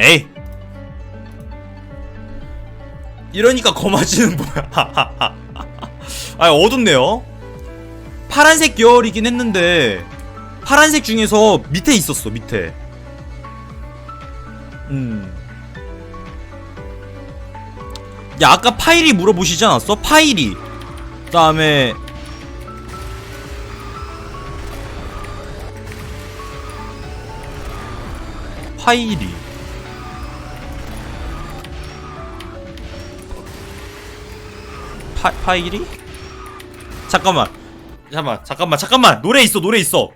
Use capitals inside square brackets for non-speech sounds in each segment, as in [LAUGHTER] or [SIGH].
에이. 이러니까 거마지는 뭐야? [LAUGHS] 아 어둡네요. 파란색 계열이긴 했는데 파란색 중에서 밑에 있었어 밑에. 음. 야 아까 파일이 물어보시지 않았어? 파일이. 그 다음에 파일이 파, 파일이? 잠깐만 잠깐만 잠깐만 잠깐만 노래 있어 노래 있어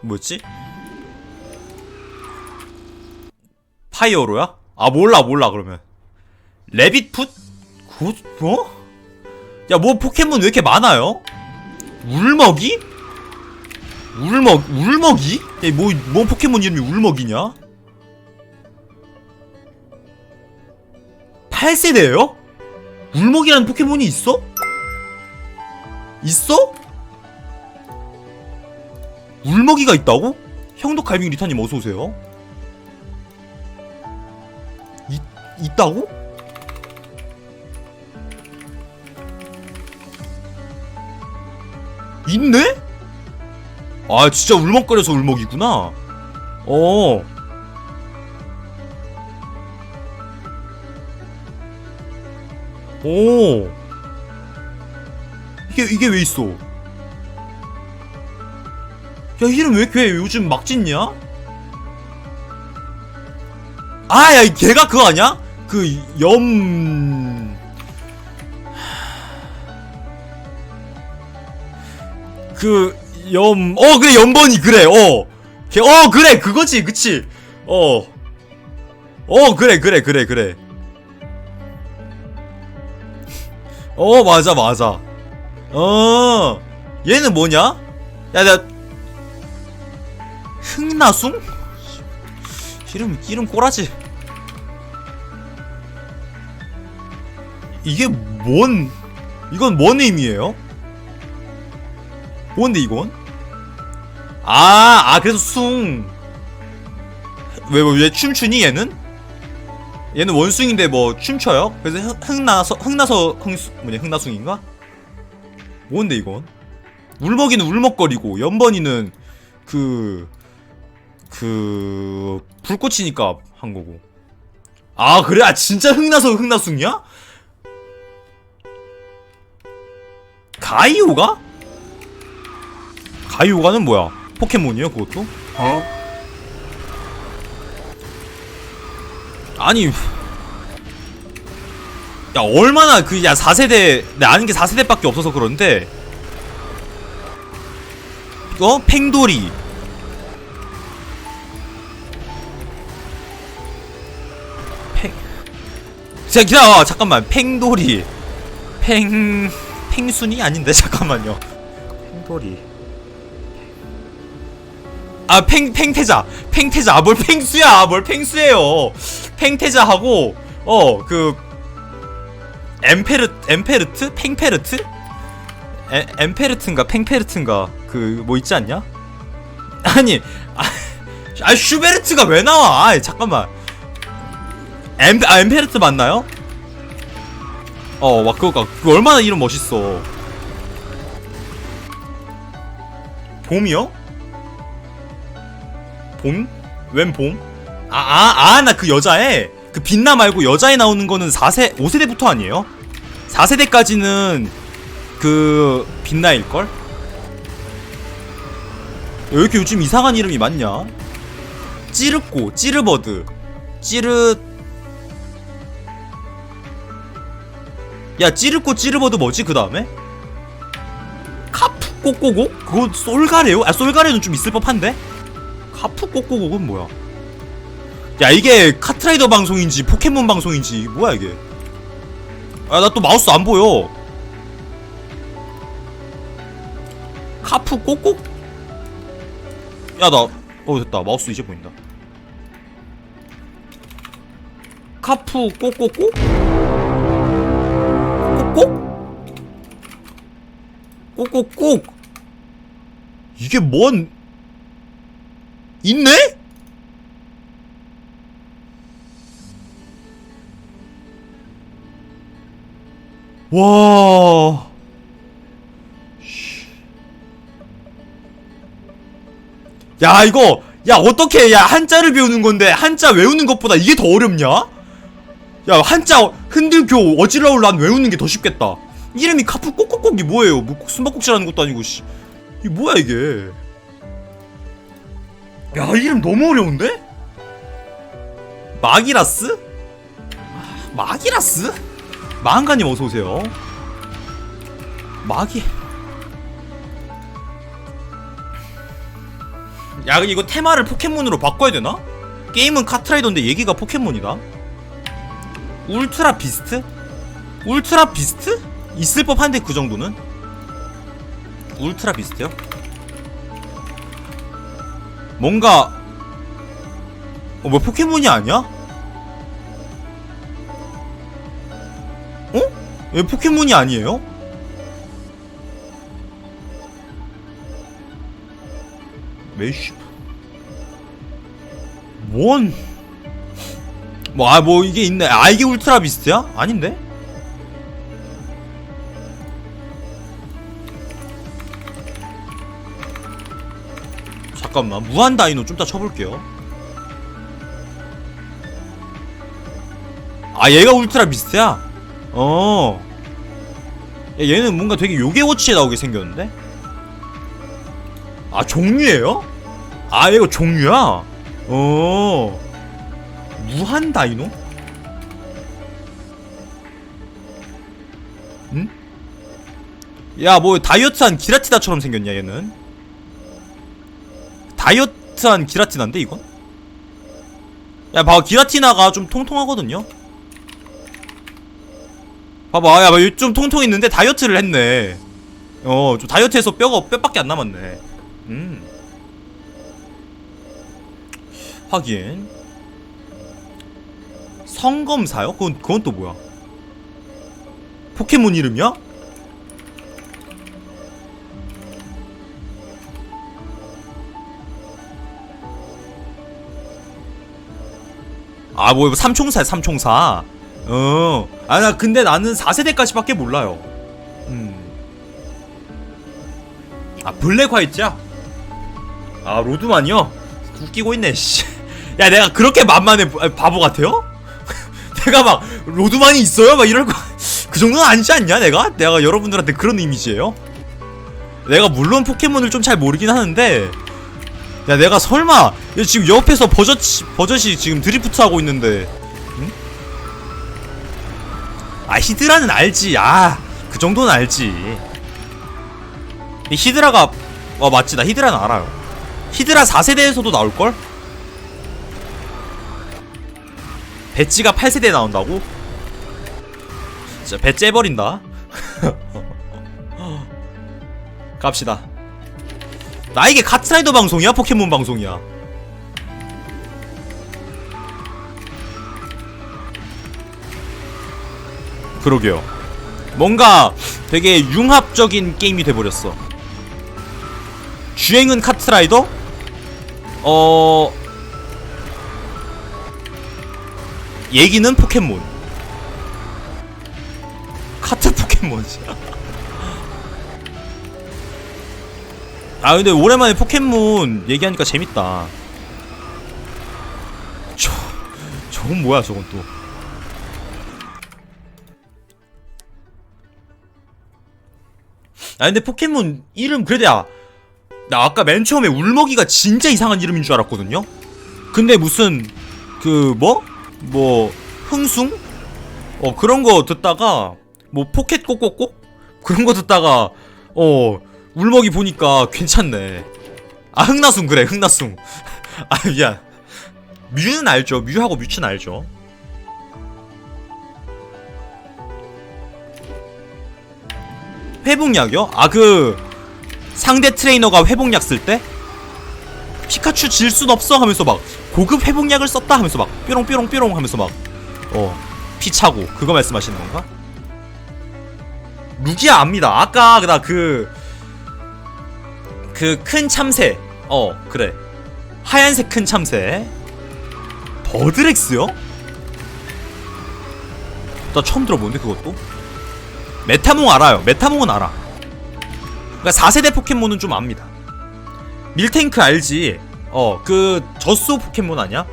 뭐였지? 파이어로야? 아 몰라 몰라 그러면 레빗풋? 그 어? 야뭐 포켓몬 왜 이렇게 많아요? 울먹이? 울먹 울먹이? 야뭐 뭐 포켓몬 이름이 울먹이냐? 8세대예요? 울먹이라는 포켓몬이 있어? 있어? 울먹이가 있다고? 형도 갈빙 리타님 어서 오세요. 있 있다고? 있네? 아 진짜 울먹거려서 울먹이구나. 어. 오. 이게 이게 왜 있어? 야 이름 왜 이렇게 요즘 막 짓냐? 아야 걔가 그거 아니야? 그염 그 염 어 그래 염번이 그래 어 걔 어 그래 그거지 그치 어 어 그래 그래 그래 그래 어 맞아 맞아 어 얘는 뭐냐 야 내가 흥나숭 이름 이름 꼬라지 이게 뭔 이건 뭔 의미예요? 뭔데 이건? 아, 아 그래서 숭. 왜, 왜, 왜 춤추니 얘는? 얘는 원숭인데 뭐 춤춰요? 그래서 흥, 흥나서 흥나서 흥 뭐냐 흥나숭인가? 뭔데 이건? 울먹이는 울먹거리고 연번이는 그 그 불꽃이니까 한 거고. 아 그래? 아 진짜 흥나서 흥나숭이야? 가이오가? 가이오가는 뭐야? 포켓몬이에요 그것도? 어? 아니 야 얼마나 그 야 4세대 내 아는 게 4세대밖에 없어서 그런데. 어? 팽돌이. 팽 자, 기다려 잠깐만. 팽돌이. 팽 팽순이 아닌데? [LAUGHS] 잠깐만요. 팽돌이 아, 팽, 팽태자. 팽태자. 아, 뭘 팽수야. 뭘 팽수예요. 팽태자하고, 어, 그, 엠페르, 엠페르트? 팽페르트? 에, 엠페르트인가, 팽페르트인가. 그, 뭐 있지 않냐? [LAUGHS] 아니, 아, 아 슈베르트가 왜 나와? 아 잠깐만. 엠, 아, 엠페르트 맞나요? 어, 막, 그거, 그 얼마나 이름 멋있어. 봄이요? 봄? 웬 봄? 아, 아, 아, 나 그 여자애. 그 빛나 말고 여자애 나오는 거는 4세, 5세대부터 아니에요? 4세대까지는 그 빛나일걸? 왜 이렇게 요즘 이상한 이름이 많냐? 찌르꼬, 찌르버드, 찌르... 야, 찌르꼬, 찌르버드 뭐지, 그 다음에? 카프 꼬꼬고? 그거 솔가레요? 아, 솔가레는 좀 있을 법한데? 카프 꼬꼬곡은 뭐야? 야 이게 카트라이더 방송인지 포켓몬 방송인지 뭐야 이게? 아 나 또 마우스 안 보여. 카프 꼬꼬? 야나 어 됐다 마우스 이제 보인다. 카프 꼬꼬꼬? 꼬꼬? 꼬꼬꼬? 이게 뭔 있네? 와. 야, 이거 야, 어떻게 야, 한자를 배우는 건데 한자 외우는 것보다 이게 더 어렵냐? 야, 한자 흔들교 어지러울 난 외우는 게 더 쉽겠다. 이름이 카프 꼭꼭꼭이 뭐예요? 뭐 숨바꼭질하는 것도 아니고 씨. 이게 뭐야 이게? 야, 이름 너무 어려운데? 마기라스? 아, 마기라스? 마한가님 어서 오세요. 마기. 야 이거 테마를 포켓몬으로 바꿔야 되나? 게임은 카트라이더인데 얘기가 포켓몬이다. 울트라 비스트? 울트라 비스트? 있을 법한데 그 정도는? 울트라 비스트요? 뭔가 어, 뭐 포켓몬이 아니야? 어? 왜 포켓몬이 아니에요? 메쉬 뭔? 뭐, 아, 뭐, 이게 있네. 아, 이게 울트라 비스트야? 아닌데? 잠깐만. 무한 다이노 좀 이따 쳐볼게요. 아, 얘가 울트라 비스트야? 어. 야, 얘는 뭔가 되게 요괴워치에 나오게 생겼는데? 아, 종류예요? 아, 이거 종류야? 어. 무한 다이노? 응? 야, 뭐 다이어트한 기라티나처럼 생겼냐, 얘는? 다이어트한 기라티나인데 이건? 야, 봐봐, 기라티나가 좀 통통하거든요. 봐봐, 야, 뭐, 좀 통통했는데 다이어트를 했네. 어, 좀 다이어트해서 뼈가 뼈밖에 안 남았네. 음. 확인. 성검사요? 그건 그건 또 뭐야? 포켓몬 이름이야? 아, 뭐, 삼총사야, 삼총사. 어. 아, 나 근데 나는 4세대까지밖에 몰라요. 음. 아, 블랙 화이트야? 아, 로드만이요? 웃기고 있네, 씨. 야, 내가 그렇게 만만해, 아, 바보 같아요? [LAUGHS] 내가 막, 로드만이 있어요? 막 이럴 거. [LAUGHS] 그 정도는 아니지 않냐, 내가? 내가 여러분들한테 그런 이미지예요 내가 물론 포켓몬을 좀 잘 모르긴 하는데, 야, 내가 설마, 야, 지금 옆에서 버젓, 버젓이 지금 드리프트 하고 있는데, 응? 아, 히드라는 알지. 아, 그 정도는 알지. 이 히드라가, 어, 맞지. 나 히드라는 알아요. 히드라 4세대에서도 나올걸? 배지가 8세대에 나온다고? 진짜 배 째버린다 [LAUGHS] 갑시다 나 이게 카트라이더 방송이야? 포켓몬 방송이야? 그러게요. 뭔가 되게 융합적인 게임이 돼버렸어. 주행은 카트라이더? 어... 얘기는 포켓몬. 카트 포켓몬이야 [LAUGHS] 아 근데 오랜만에 포켓몬 얘기하니까 재밌다 저... 저건 뭐야 저건 또 아 근데 포켓몬 이름 그래도 야, 나 아까 맨 처음에 울먹이가 진짜 이상한 이름인 줄 알았거든요 근데 무슨 그 뭐? 뭐 흥숭? 어 그런 거 듣다가 뭐 포켓 꼭꼭꼭? 그런 거 듣다가 어 울먹이 보니까 괜찮네 아 흥나숭 그래 흥나숭 [LAUGHS] 아 미안 뮤는 알죠 뮤하고 뮤츠는 알죠 회복약이요? 아 그 상대 트레이너가 회복약 쓸 때? 피카츄 질 순 없어 하면서 막 고급 회복약을 썼다 하면서 막 뾰롱뾰롱뾰롱 하면서 막어 피 차고 그거 말씀하시는 건가? 루기아 압니다 아까 나 그 그 큰 참새. 어 그래. 하얀색 큰 참새. 버드렉스요? 나 처음 들어보는데 그것도? 메타몽 알아요. 메타몽은 알아. 그러니까 4세대 포켓몬은 좀 압니다. 밀탱크 알지? 어그 저소 포켓몬 아니야?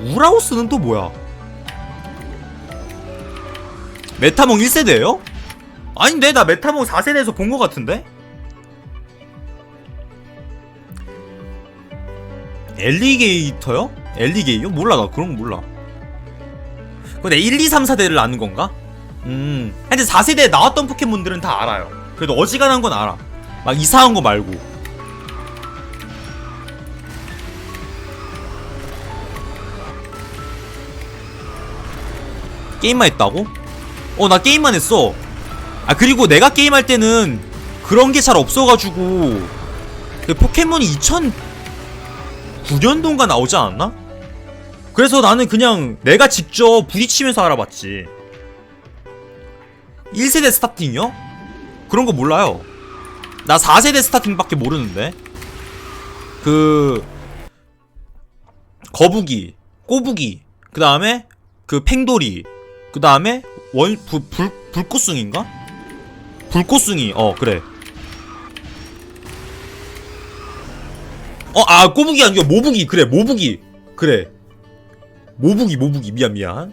우라우스는 또 뭐야? 메타몽 1세대예요? 아닌데 나 메타몽 4세대에서 본 것 같은데? 엘리게이터요? 엘리게이요? 몰라 나 그런 거 몰라 근데 1, 2, 3, 4대를 아는 건가? 음 근데 4세대에 나왔던 포켓몬들은 다 알아요 그래도 어지간한 건 알아 막 이상한 거 말고 게임만 했다고? 어 나 게임만 했어 아 그리고 내가 게임할 때는 그런 게 잘 없어가지고 그 포켓몬이 2009년도인가 나오지 않았나? 그래서 나는 그냥 내가 직접 부딪히면서 알아봤지 1세대 스타팅이요? 그런 거 몰라요 나 4세대 스타팅밖에 모르는데 그 거북이 꼬부기 그 다음에 그 팽돌이 그 다음에 원 불, 불, 불꽃숭인가? 불꽃숭이 어 그래 어 아 꼬부기 아니고 모부기 그래 모부기 그래. 모부기 모부기 미안 미안.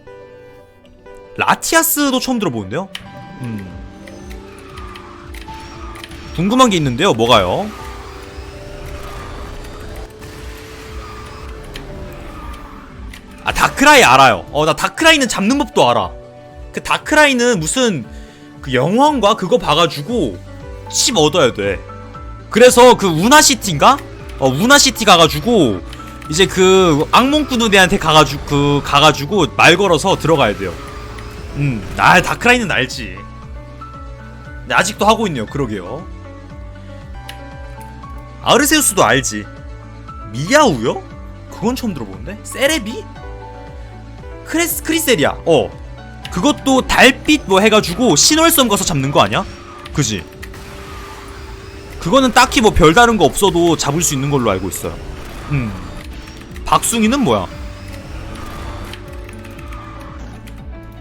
라티아스도 처음 들어보는데요? 음. 궁금한 게 있는데요 뭐가요? 아 다크라이 알아요. 어 나 다크라이는 잡는 법도 알아. 그 다크라이는 무슨 그 영화인가? 그거 봐가지고 칩 얻어야 돼. 그래서 그 우나시티인가? 어 우나시티 가가지고 이제 그 악몽꾸누대한테 가가지고 그 가가지고 말 걸어서 들어가야 돼요 음 아 다크라이는 알지 근데 아직도 하고 있네요 그러게요 아르세우스도 알지 미야우요? 그건 처음 들어보는데? 세레비? 크레스 크리세리아 어 그것도 달빛 뭐 해가지고 신월섬 가서 잡는 거 아니야? 그지? 그거는 딱히 뭐 별다른 거 없어도 잡을 수 있는 걸로 알고 있어요. 음. 박숭이는 뭐야?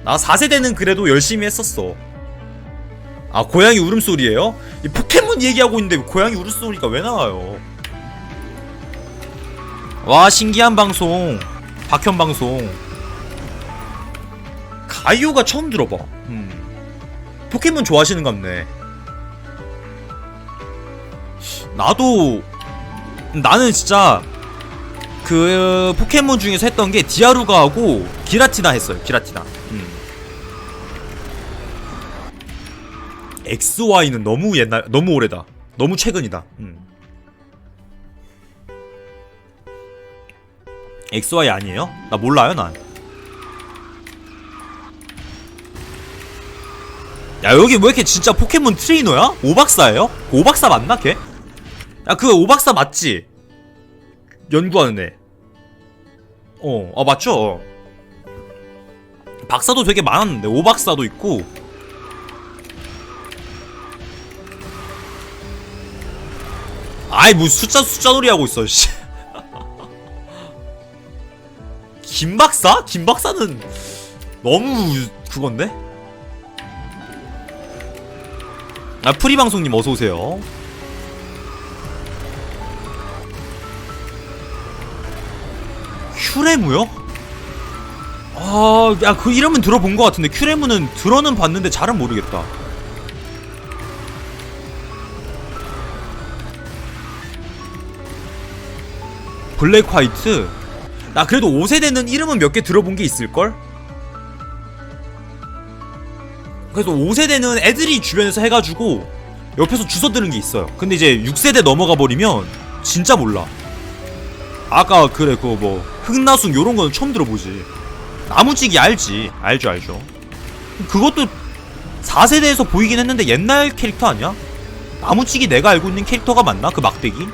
나 4세대는 그래도 열심히 했었어. 아 고양이 울음소리예요? 이 포켓몬 얘기하고 있는데 고양이 울음소리가 왜 나와요? 와 신기한 방송. 박현 방송. 가이오가 처음 들어봐. 음. 포켓몬 좋아하시는 갑네 나도 나는 진짜 그 포켓몬 중에서 했던 게 디아루가하고 기라티나 했어요 기라티나 음. XY는 너무 옛날 너무 오래다 너무 최근이다 음. XY 아니에요? 나 몰라요 난 야 여기 왜 이렇게 진짜 포켓몬 트레이너야? 오박사예요? 오박사 맞나 걔? 야그 오박사 맞지? 연구하는 애. 어, 아 맞죠? 박사도 되게 많았는데 오박사도 있고. 아이 뭐 숫자 숫자 놀이 하고 있어. 씨. [LAUGHS] 김 박사? 김 박사는 너무 그건데? 아 프리 방송님 어서 오세요. 큐레무요? 아, 야, 그 이름은 들어본 것 같은데 큐레무는 들어는 봤는데 잘은 모르겠다. 블랙 화이트? 나 그래도 5세대는 이름은 몇 개 들어본 게 있을걸? 그래서 5세대는 애들이 주변에서 해가지고 옆에서 주워 들은 게 있어요. 근데 이제 6세대 넘어가 버리면 진짜 몰라. 아까 그래 그거 뭐 흑나숭 요런 거는 처음 들어보지 나무찌기 알지 알죠 알죠 그것도 4세대에서 보이긴 했는데 옛날 캐릭터 아니야? 나무찌기 내가 알고 있는 캐릭터가 맞나? 그 막대기?